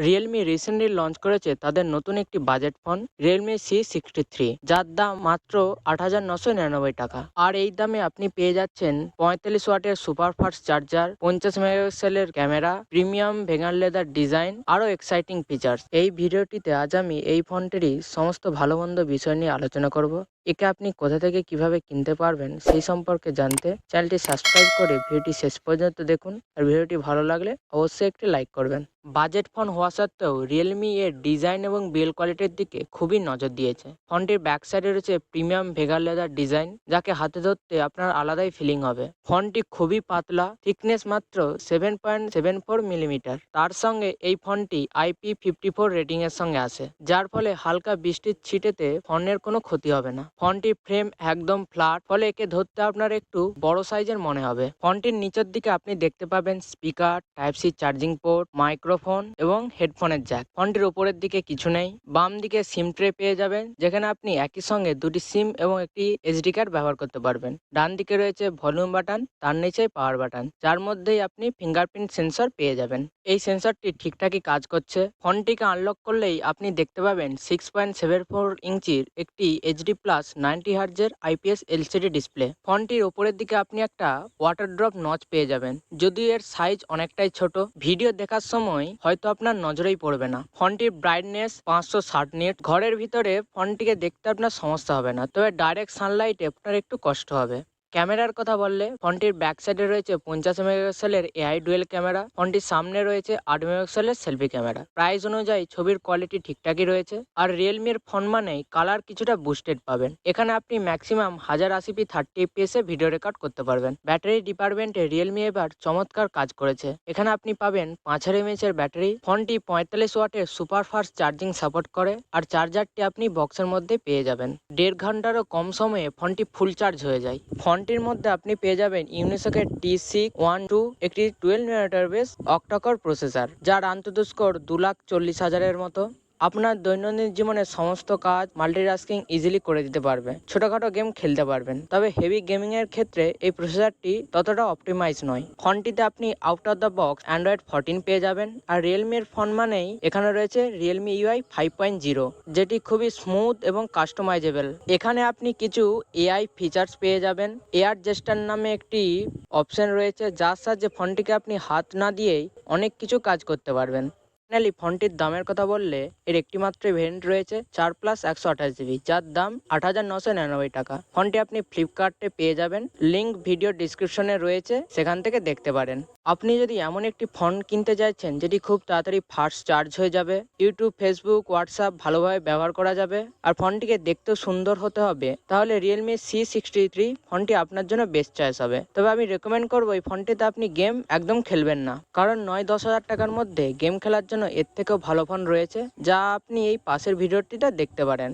Realme recently launch করেছে তাদের নতুন একটি budget phone Realme C sixty three যার দাম মাত্র আট হাজার নশো নিরানব্বই টাকা। আর এই দামে আপনি পেয়ে যাচ্ছেন পঁয়তাল্লিশ ওয়াটের সুপারফাস্ট চার্জার পঞ্চাশ মেগাপিক্সেলের camera premium vegan leather design আরও এক্সাইটিং ফিচার্স এই ভিডিওটিতে আজ আমি এই ফোনটিরই সমস্ত ভালো মন্দ বিষয় নিয়ে আলোচনা করব। একে আপনি কোথা থেকে কীভাবে কিনতে পারবেন সেই সম্পর্কে জানতে চ্যানেলটি সাবস্ক্রাইব করে ভিডিওটি শেষ পর্যন্ত দেখুন। আর ভিডিওটি ভালো লাগলে অবশ্যই একটি লাইক করবেন। বাজেট ফোন হওয়া সত্ত্বেও রিয়েলমি এর ডিজাইন এবং বিল কোয়ালিটির দিকে খুবই নজর দিয়েছে। ফোনটির ব্যাক সাইডে রয়েছে প্রিমিয়াম ভেগার লেদার ডিজাইন, যাকে হাতে ধরতে আপনার আলাদাই ফিলিং হবে। ফোনটি খুবই পাতলা থিকনেস মাত্র seven point seven four millimetre তার সঙ্গে এই ফোনটি আইপি ফিফটি ফোর রেটিং এর সঙ্গে আসে যার ফলে হালকা বৃষ্টির ছিটেতে ফোনের কোনো ক্ষতি হবে না। ফোনটির ফ্রেম একদম ফ্ল্যাট, ফলে একে ধরতে আপনার একটু বড় সাইজের মনে হবে। ফোনটির নিচের দিকে আপনি দেখতে পাবেন speaker, type C charging port, microphone এবং হেডফোনের জ্যাক। ফোনটির উপরের দিকে কিছু নেই। বাম দিকে সিম ট্রে পেয়ে যাবেন, যেখানে আপনি একই সঙ্গে দুটি সিম এবং একটি এসডি কার্ড ব্যবহার করতে পারবেন। ডান দিকে রয়েছে ভলিউম বাটন, তার নিচে পাওয়ার বাটন, যার মধ্যেই আপনি ফিঙ্গারপ্রিন্ট সেন্সর পেয়ে যাবেন। এই সেন্সরটি ঠিকঠাকই কাজ করছে। ফোনটিকে আনলক করলেই আপনি দেখতে পাবেন সিক্স পয়েন্ট সেভেন ফোর ইঞ্চির একটি এইচডি প্লাস নাইনটি হার্জের আইপিএস এলসিডি ডিসপ্লে ফোনটির ওপরের দিকে আপনি একটা ওয়াটার ড্রপ নচ পেয়ে যাবেন। যদিও এর সাইজ অনেকটাই ছোট ভিডিও দেখার সময় হয়তো আপনার নজরেই পড়বে না। ফোনটির ব্রাইটনেস পাঁচশো ষাট নিট ঘরের ভিতরে ফোনটিকে দেখতে আপনার সমস্যা হবে না, তবে ডাইরেক্ট সানলাইটে আপনার একটু কষ্ট হবে। ক্যামেরার কথা বললে, ফোনটির ব্যাক সাইডে রয়েছে পঞ্চাশ মেগাপিক্সেলের এআই ডুয়েল ক্যামেরা ফোনটির সামনে রয়েছে আট মেগাপিক্সেলের সেলফি ক্যামেরা প্রাইস অনুযায়ী ছবির কোয়ালিটি ঠিকঠাকই রয়েছে, আর রিয়েলমির ফোন মানেই কালার কিছুটা বুস্টেড পাবেন। এখানে আপনি ম্যাক্সিমাম হাজার আশি পি থার্টি এফপিএস এ ভিডিও রেকর্ড করতে পারবেন। ব্যাটারি ডিপার্টমেন্টে রিয়েলমি এবার চমৎকার কাজ করেছে। এখানে আপনি পাবেন পাঁচ হাজার এমএচ এর ব্যাটারি ফোনটি পঁয়তাল্লিশ ওয়াটের সুপার ফাস্ট চার্জিং সাপোর্ট করে, আর চার্জারটি আপনি বক্সের মধ্যে পেয়ে যাবেন। দেড় ঘন্টারও কম সময়ে ফোনটি ফুল চার্জ হয়ে যায়। ফোনটির মধ্যে আপনি পেয়ে যাবেন ইউনিসকের টি সিক্স ওয়ান টু, একটি টুয়েলভ মিনিটার বেস অক্টাকর প্রসেসর, যার আন্তঃস্কোর দু লাখ চল্লিশ হাজারের মতো। আপনার দৈনন্দিন জীবনের সমস্ত কাজ মাল্টিটাস্কিং ইজিলি করে দিতে পারবে ছোটখাটো গেম খেলতে পারবেন। তবে হেভি গেমিং এর ক্ষেত্রে এই প্রসেসরটি ততটা অপটিমাইজ নয়। ফোনটিতে আপনি out of the box Android fourteen পেয়ে যাবেন। আর রিয়েলমির ফোন মানেই এখানে রয়েছে Realme UI five point zero যেটি খুবই স্মুথ এবং কাস্টমাইজেবল এখানে আপনি কিছু এআই ফিচার্স পেয়ে যাবেন। এয়ার জেস্টার নামে একটি অপশন রয়েছে, যার সাহায্যে ফোনটিকে আপনি হাত না দিয়েই অনেক কিছু কাজ করতে পারবেন। ফাইনালি ফোনটির দামের কথা বললে, এর একটি মাত্র রয়েছে চার প্লাস একশো আঠাশ জিবি যার দাম আট হাজার নশো নিরানব্বই টাকা। ফোনটি আপনি ফ্লিপকার্টে পেয়ে যাবেন। লিঙ্ক ভিডিও ডিসক্রিপশনে রয়েছে, সেখান থেকে দেখতে পারেন। আপনি যদি এমন একটি ফোন কিনতে চাইছেন যেটি খুব তাড়াতাড়ি ফাস্ট চার্জ হয়ে যাবে, ইউটিউব, ফেসবুক, হোয়াটসঅ্যাপ ভালোভাবে ব্যবহার করা যাবে, আর ফোনটিকে দেখতেও সুন্দর হতে হবে, তাহলে রিয়েলমি সি সিক্সটি থ্রি ফোনটি আপনার জন্য বেস্ট চয়েস হবে। তবে আমি রেকমেন্ড করব, এই ফোনটিতে আপনি গেম একদম খেলবেন না। কারণ নয় দশ হাজার টাকার মধ্যে গেম খেলার জন্য এর থেকেও ভালো ফোন রয়েছে, যা আপনি এই পাশের ভিডিওটিতে দেখতে পারেন।